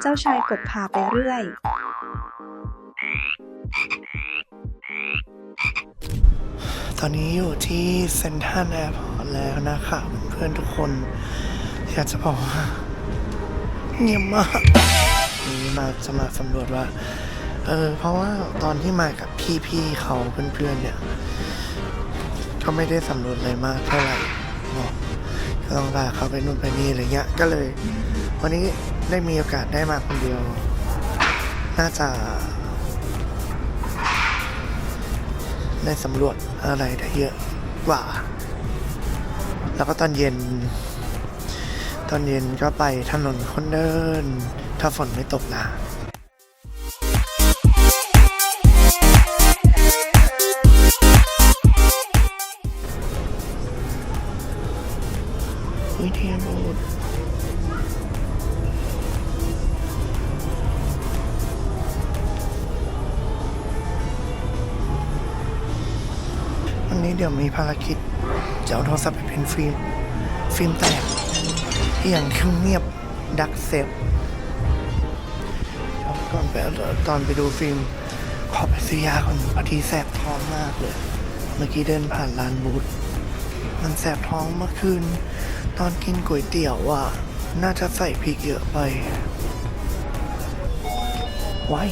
เจ้าชายกบพาไปเรื่อย ตอนนี้อยู่ที่เซ็นทรัลแอร์พอร์ตแล้วนะคะเพื่อนทุกคน อยากจะบอกว่าเงียบมากนี่มาจะมาสำรวจว่า เออ เพราะว่าตอนที่มากับพี่ๆเขาเพื่อนๆเนี่ย ก็ไม่ได้สำรวจอะไรมากเท่าไหร่เนาะก็ต้องพาเขาไปนู่นไปนี่อะไรเงี้ย ก็เลย วันนี้ ได้มีโอกาสได้มาคนเดียว น่าจะได้สำรวจอะไรได้เยอะกว่า แล้วก็ตอนเย็น ตอนเย็นก็ไปถนนคนเดิน ถ้าฝนไม่ตกนะ นี้เดี๋ยวมีภารกิจจะเอาโทรศัพท์ไปเป็นฟิล์ม ฟิล์มแตกที่อย่างเงียบดักเซฟก่อนไปตอนไปดูฟิล์ม ขอไปซื้อยาก่อนพอดีแสบท้องมากเลย เมื่อกี้เดินผ่านร้านบูธมันแสบท้องเมื่อคืน ตอนกินก๋วยเตี๋ยวอะ น่าจะใส่พริกเยอะไปไว้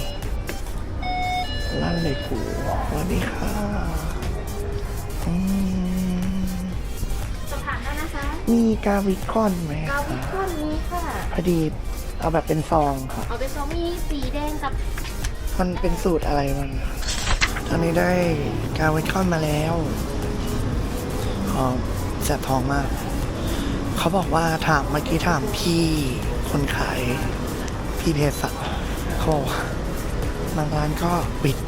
ลั่นเลยกูสวัสดีค่ะ สอบถามได้นะคะมีกาวิคอนไหมกาวิคะคอนนี้ค่ะ พอดีเอาแบบเป็นซองค่ะเอาไปซองมีสีแดงกับ มันเป็นสูตรอะไรมันตอนนี้ได้กาวิคอนมาแล้วอ๋อแสบท้องมาก เขาบอกว่าถามเมื่อกี้ถามพี่คนขาย พี่เพสัชเขาบอกว่าบางร้านก็ปิด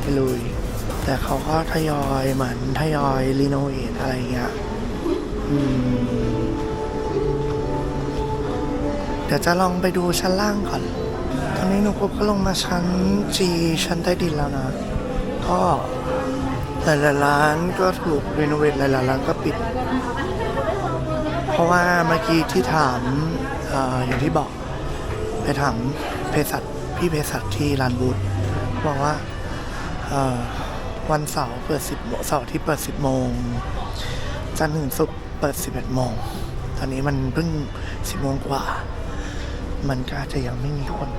ไปเลย แต่เขาก็ทยอยเหมือนทยอยรีโนเวทอะไรเงี้ยเดี๋ยวจะลองไปดูชั้นล่างก่อน ตอนนี้หนูกบก็ลงมาชั้นจีชั้นใต้ดินแล้วนะ ก็หลายๆร้านก็ถูกรีโนเวทหลายๆร้านก็ปิด เพราะว่าเมื่อกี้ที่ถามออย่างที่บอก ไปถามเภสัชพี่เภสัชที่ร้านบูธบอกว่า เออ วันเสาร์เปิดสิบโมงเสาร์ที่เปิดสิบโมง จันทร์ถึงศุกร์เปิดสิบเอ็ดโมง ตอนนี้มันเพิ่งสิบโมงกว่า มันก็อาจจะยังไม่มีคน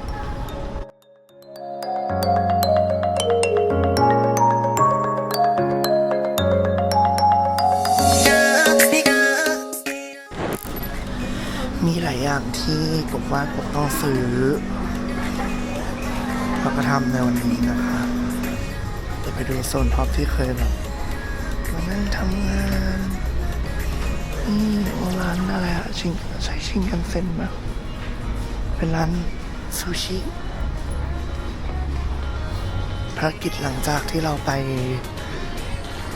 มีหลายอย่างที่กบว่ากบต้องซื้อเราก็ทำในวันนี้นะคะ ไปดูโซนท็อปที่เคยแบบมานั่งทำงานนี่ร้านอะไรอะชิงใช้ชิงกันเซ็นไหมเป็นร้านซูชิภารกิจหลังจากที่เราไป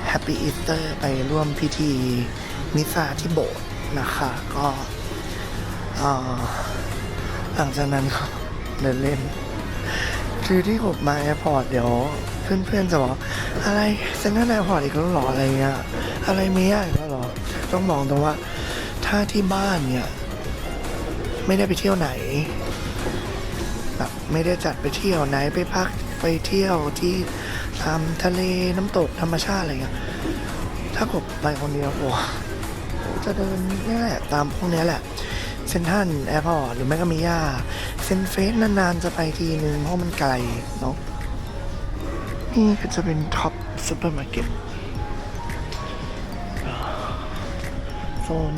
แฮปปี้อีสเตอร์ไปร่วมพิธีมิซาที่โบสถ์นะคะก็อ่อหลังจากนั้นก็เดินเล่นคือที่ผมมาแอร์พอร์ตเดี๋ยว เพื่อนๆจะบอกอะไรเซ็นทรัลแอร์พอร์ตอีกแล้วหรออะไรเงี้ยอะไรเมียอีกแล้วหรอต้องมองตรงว่าถ้าที่บ้านเนี่ยไม่ได้ไปเที่ยวไหนแบบไม่ได้จัดไปเที่ยวไหนไปพักไปเที่ยวที่ตามทะเลน้ำตกธรรมชาติอะไรเงี้ยถ้ากบไปคนเดียวโอ้จะเดินนี่แหละตามพวกเนี้ยแหละเซนทันแอร์พอร์ตหรือไม่ก็มีย่าเซนเฟสนานๆจะไปทีนึงเพราะมันไกลเนาะ นี่ก็จะเป็นท็อปซูเปอร์มาร์เก็ตโซน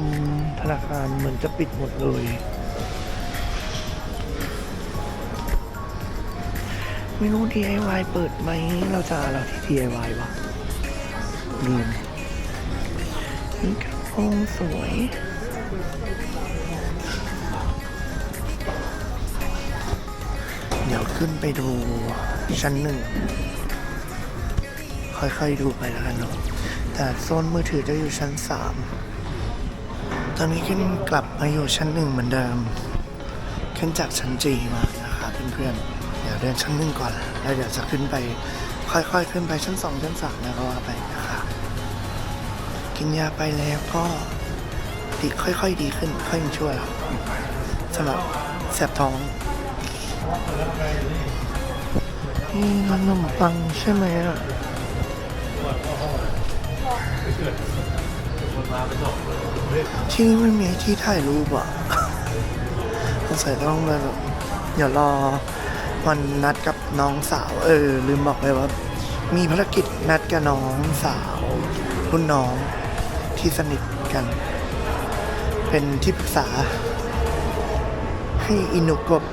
ธนาคารเหมือนจะปิดหมดเลย ไม่รู้ DIY เปิดไหม เราจะเราที่ DIY วะนี่นี่กระโปรงสวยเดี๋ยวขึ้นไปดูชั้นหนึ่ง ค่อยๆดูไปแล้วกันเนาะแต่โซนมือถือจะอยู่ชั้นสามตอนนี้ขึ้นกลับมาอยู่ชั้นหนึ่งเหมือนเดิม ขึ้นจากชั้นจีมานะคะเพื่อนๆเดี๋ยวเดินชั้นหนึ่งก่อนแล้วเดี๋ยวจะขึ้นไป ค่อยๆขึ้นไปชั้นสองชั้นสามแล้วก็ว่าไปนะคะกินยาไปแล้วก็ดีค่อยๆดีขึ้นค่อยมีช่วยสำหรับแสบท้องนี่ขนมปังใช่ไหมอะ ที่นี่ไม่มีที่ถ่ายรูปอะสงสัยต้องแบบเดี๋ยวรอวันนัดกับน้องสาว เออ ลืมบอกไปว่า มีภารกิจนัดกับน้องสาวรุ่นน้องที่สนิทกัน เป็นที่ปรึกษา ให้อินุกบ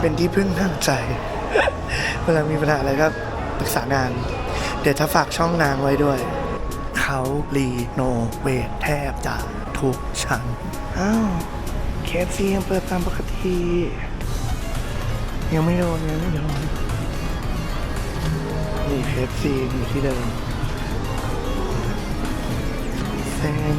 เป็นที่พึ่งทางใจ เวลามีปัญหาอะไรก็ปรึกษางาน ดี๋ยวถ้าฝากช่องนางไว้ด้วย เขารีโนเวทแทบจะทุกชั้น อ้าวเคฟซียังเปิดตามปกติ ยังไม่โดนยังไม่โดนนี่เคฟซีอยู่ที่เดิมเซน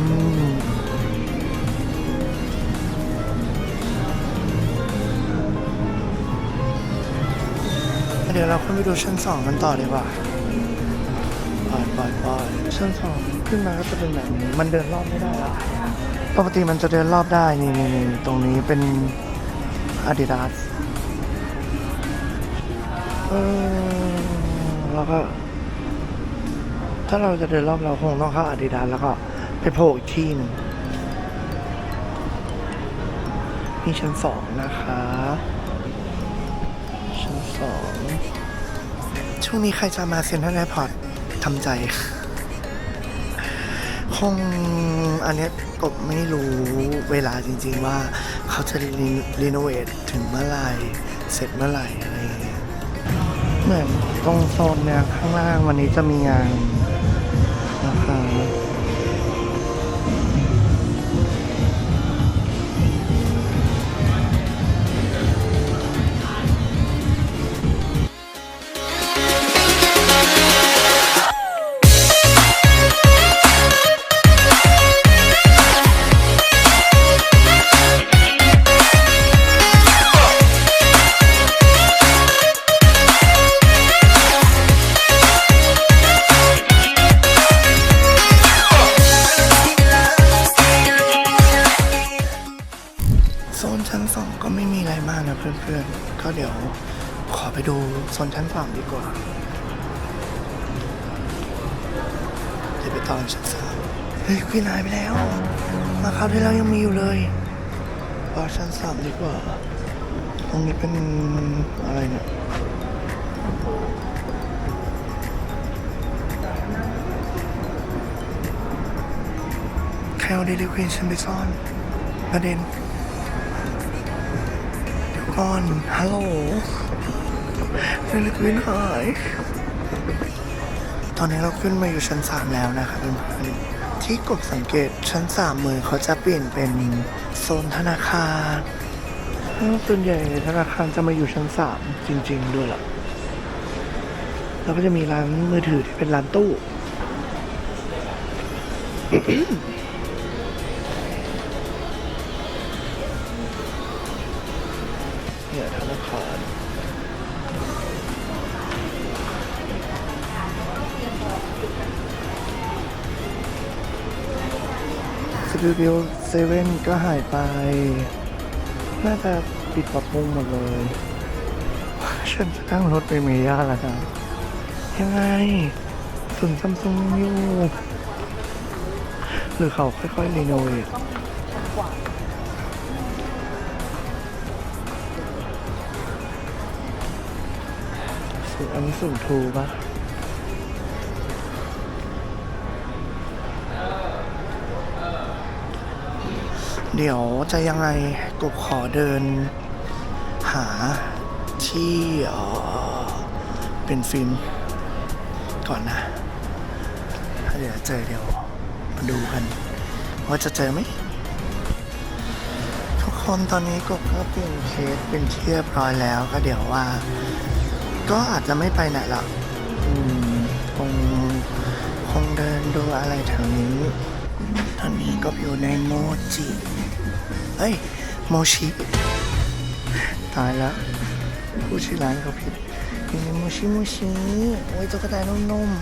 เดี๋ยวเราขึ้นไปดูชั้นสองกันต่อดีกว่า อยปล่อยปล่อยชั้นสองขึ้นมาก็จะเป็นแบบนี้ มันเดินรอบไม่ได้ล้วปกติมันจะเดินรอบได้ นี่นี่นตรงนี้เป็น Adidas เออแล้วก็ ถ้าเราจะเดินรอบเราคงต้องเข้า Adidas แล้วก็ไปโผล่อีกที่หนึ่งนี่ชั้นสองนะคะ ชั้นสองช่วงนี้ใครจะมาเซ็นทรัลแอร์พอร์ต ทำใจคงอันนี้กบไม่รู้เวลาจริงๆว่าเขาจะรีรีโนเวทถึงเมื่อไหร่เสร็จเมื่อไหร่อะไรอย่างเงี้ยเหมือนตรงโซนเนี่ยข้างล่างวันนี้จะมีงานนะคะ องก็ไม่มีอะไรมากนะเพื่อนๆ ก็เดี๋ยวขอไปดูโซนชั้นสามดีกว่าเดี๋ยวไปตอนชั้นสามเฮ้ยคุยนายไปแล้ว มาคราวที่แล้วยังมีอยู่เลยรอชั้นสามดีกว่า ตรงนี้เป็นอะไรเนี่ยใครเอาเดลิควีนฉันไปซ่อนประเด็น ก่อน ฮัลโหลเดลิควีนหายตอนนี้เราขึ้นมาอยู่ชั้นสามแล้วนะครับเพื่อนๆที่กดสังเกตชั้นสามมือเขาจะเปลี่ยนเป็นโซนธนาคารส่วนใหญ่ธนาคารจะมาอยู่ชั้นสามจริง ๆ ด้วยล่ะ แล้วก็จะมีร้านมือถือที่เป็นร้านตู้ สตูดิโอเซเว่นก็หายไป น่าจะปิดปรับปรุงหมดเลย ฉันจะตั้งรถไปเมย่าแล้วนะยังไงส่วนซัมซุงอยู่หรือเขาค่อยๆรีโนเวทสูงอันนี้สูงทูปะ เดี๋ยวจะยังไงกบขอเดิน หาที่เป็นฟิล์มก่อนนะถ้าเดี๋ยวเจอเดี๋ยวมาดูกัน ว่าจะเจอไหมทุกคนตอนนี้กบก็เปลี่ยนเคสเป็นเรียบร้อยแล้วก็เดี๋ยวว่า ก็อาจจะไม่ไปไหนหรอกคงคงเดินดูอะไรแถวนี้ ตอนนี้ก็อยู่ในโมจิเฮ้ย โมชิ ตายแล้วผู้ชื่อร้านเขาผิดอยู่ในโมชิโมชิโอ้ยตุ๊กตานุ่มๆ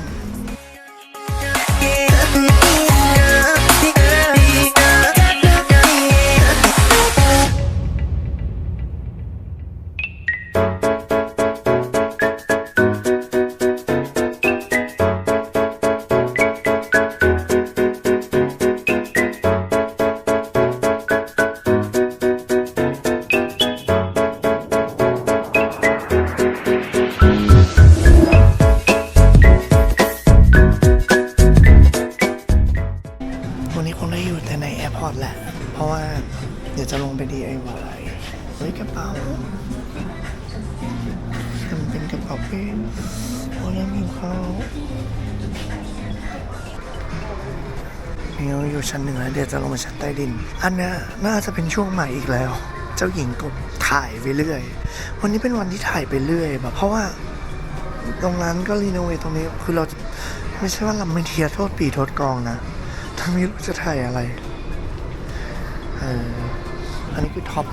งแล้วเดี๋ยวจะลงชั้นใต้ดิน อันนี้น่าจะเป็นช่วงใหม่อีกแล้ว เจ้าหญิงก็ถ่ายไปเรื่อย วันนี้เป็นวันที่ถ่ายไปเรื่อยแบบเพราะว่าตรงนั้นก็รีโนเวทตรงนี้คือเราไม่ใช่ว่าเราไม่เทียร์โทษปีโทษกองนะถ้าไม่รู้จะถ่ายอะไรเอออันนี้คือท็อป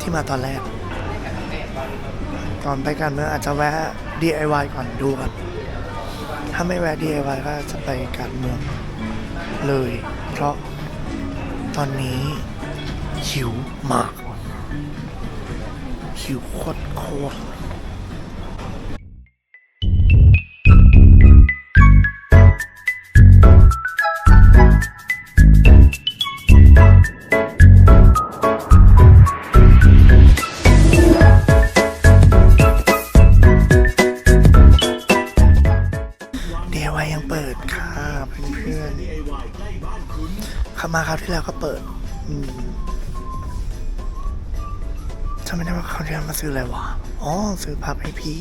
ที่มาตอนแรก ตอนไปกันเมื่องอาจจะแวะ DIY ก่อนดูก่อนถ้าไม่แวะ DIY ก็จะไปการเมืองเลย เพราะ ตอนนี้หิวมากหิวโคตรโคตร ซื้ออะไรวะ อ๋อ ซื้อพับให้พี่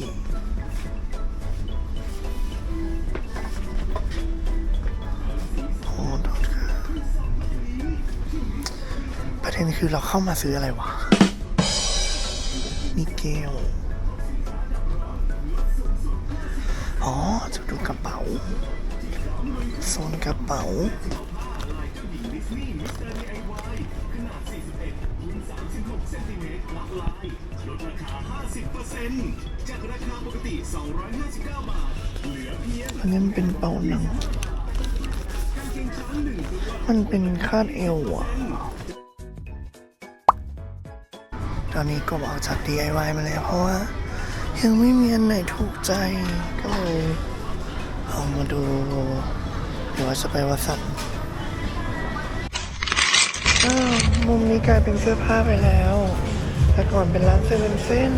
โอ้โทษค่ะประเด็นคือเราเข้ามาซื้ออะไรวะนี่เกล อ๋อ จะดูกระเป๋า โซนกระเป๋า อันนี้มันเป็นเป๋าหนัง มันเป็นคาดเอวอะตอนนี้ก็ออกจาก DIY มาแล้วเพราะว่า ยังไม่มีอันไหนถูกใจ ก็เลยเอามาดูหรือว่าจะไปวัดสันอ้าวมุมนี้กลายเป็นเสื้อผ้าไปแล้ว แต่ก่อนเป็นร้านเซเว่นเส้น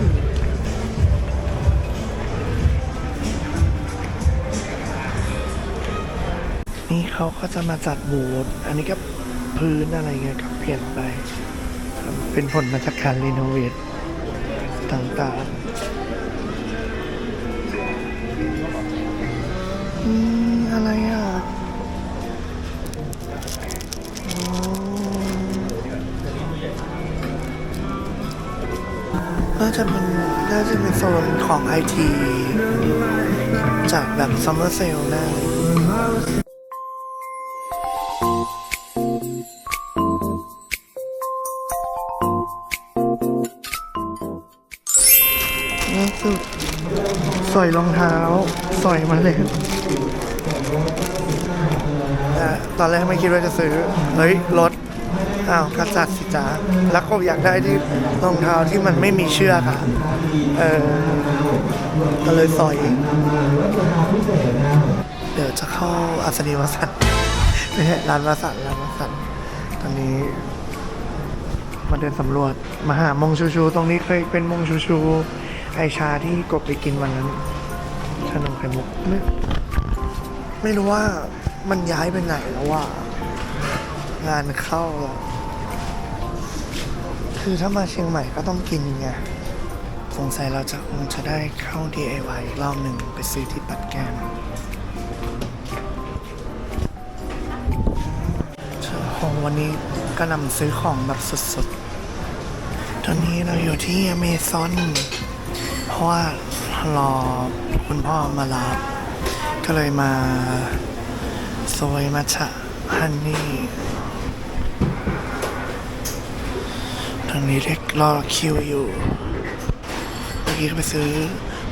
นี่เขาก็จะมาจัดบูธอันนี้ก็พื้นอะไรเงี้ยก็เปลี่ยนไป เป็นผลมาจากการรีโนเวทต่างๆ อืม อะไรอะ น่าจะเป็นน่าจะเป็นโซนของไอทีจากแบบซัมเมอร์เซลแน่ล่าสุดสอยรองเท้าสอยมาเลยอะตอนแรกไม่คิดว่าจะซื้อ เฮ้ย รถ อ้าวกระจัดสิจ้าแล้วก็อยากได้ที่รองเท้าที่มันไม่มีเชือกอะ เออก็เลยสอย เดี๋ยวจะเข้าอัศนีวสันไม่ใช่ร้านวสันร้านวสันต์ตอนนี้ มาเดินสำรวจมาหามงชูชู ตรงนี้เคยเป็นมงชูชู ไอชาที่กบไปกินวันนั้นขนมไข่มุกไม่ไม่รู้ว่ามันย้ายไปไหนแล้วว่างานเข้าแล้ว คือถ้ามาเชียงใหม่ก็ต้องกินไงสงสัยเราจะคงจะได้เข้า DIY รอบหนึ่งไปซื้อที่ปัดแก้มของวันนี้ก็นำซื้อของแบบสดๆ ตอนนี้เราอยู่ที่อเมซอนเพราะว่ารอคุณพ่อมารับก็เลยมาโซยมัชะฮันนี่ ตอนนี้เด็กรอคิวอยู่ เมื่อกี้ก็ไปซื้อ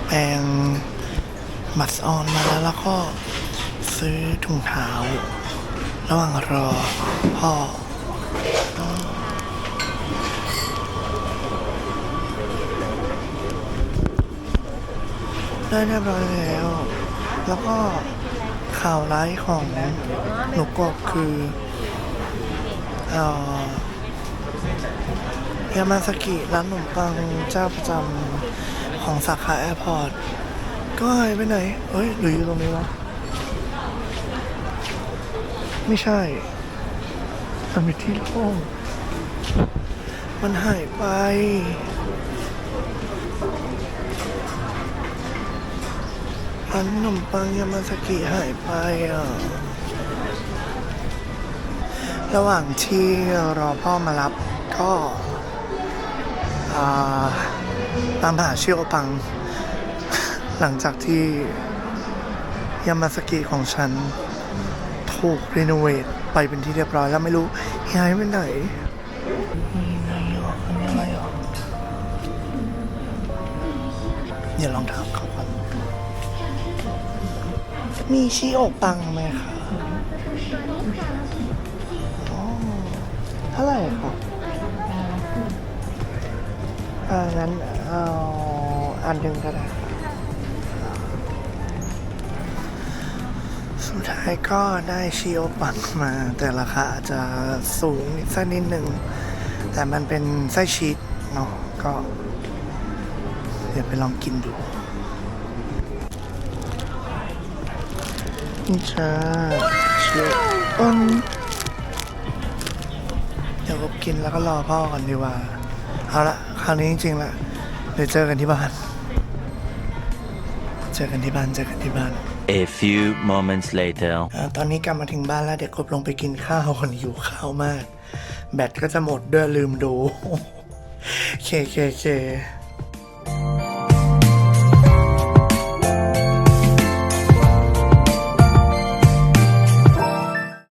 แปรงมัสออนมาแล้วแล้วก็ซื้อถุงเท้า ระหว่างรอพ่อได้เรียบร้อยแล้ว แล้วก็ข่าวร้ายของหนูกบคือเอ่อ ยามาสกิร้านขนมปังเจ้าประจำของสาขาแอร์พอร์ตก็หายไปไหนเอ้ยหรืออยู่ตรงนี้วะไม่ใช่มันเป็นที่โล่งมันหายไปร้านขนมปังยามาสกิหายไปอะระหว่างที่รอพ่อมารับก็ ตามหาชิโอปัง หลังจากที่ยามาสกิของฉัน ถูกรีโนเวทไปเป็นที่เรียบร้อยแล้วไม่รู้ย้ายไปไหนมีไงอะอันนี้อะไรอะเดี๋ยวลองถามเขาก่อนมีชิโอปังไหมคะ อ่างั้นเอาอันหนึ่งก็ได้ครับสุดท้ายก็ได้ชิโอปังมา แต่ราคาอาจจะสูงนิดสักนิดหนึ่ง แต่มันเป็นไส้ชีสเนาะก็ เดี๋ยวไปลองกินดูนี่จ้าชียวปังเดี๋ยวก็กินแล้วก็รอพ่อก่อนดีกว่า เอาละคราวนี้จริงๆละเดี๋ยวเจอกันที่บ้าน เจอกันที่บ้านเจอกันที่บ้าน A few moments later. อ่าตอนนี้กลับมาถึงบ้านแล้วเดี๋ยวกบลงไปกินข้าวคนหิวข้าวมาก แบตก็จะหมดด้วยลืมดู เคเคเค